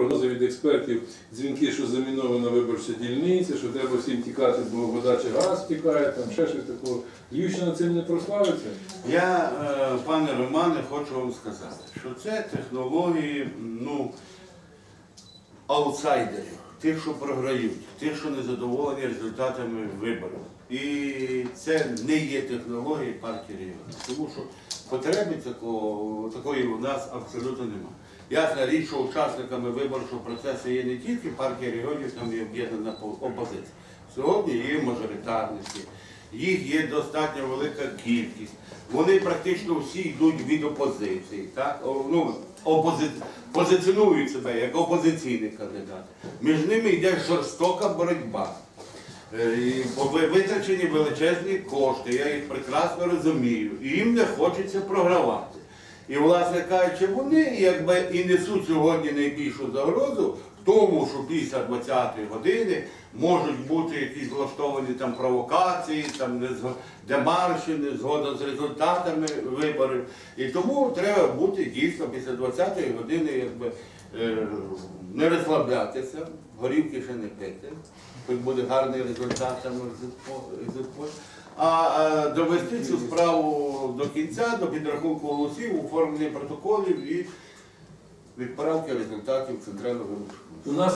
Прогнози від експертів, дзвінки, що замінована виборча дільниця, що треба всім тікати, бо вода чи газ втікає, там ще щось такого. Львівщина цим не прославиться. Я, е, пане Романе, хочу вам сказати, що це технології ну, аутсайдерів, тих, що програють, тих, що не задоволені результатами виборів. І це не є технології партії регіонів. Тому що потреби такого, такої у нас абсолютно немає. Ясна річ, що учасниками виборчого процесу є не тільки партія регіонів, там є об'єднана опозиція. Сьогодні є мажоритарники, їх є достатньо велика кількість. Вони практично всі йдуть від опозиції. Так? Ну, опози... Позиціонують себе як опозиційні кандидати. Між ними йде жорстока боротьба. Е, і витрачені величезні кошти, я їх прекрасно розумію. І їм не хочеться програвати. І, власне кажучи, вони якби і несуть сьогодні найбільшу загрозу в тому, що після 20-ї години можуть бути якісь влаштовані там провокації, там демарші, не згода з результатами виборів. І тому треба бути дійсно після 20-ї години якби, е, не розслаблятися, горівки ще не пити, хоч буде гарний результат там А довести цю справу до кінця, до підрахунку голосів, оформлення протоколів і відправки результатів центрального нас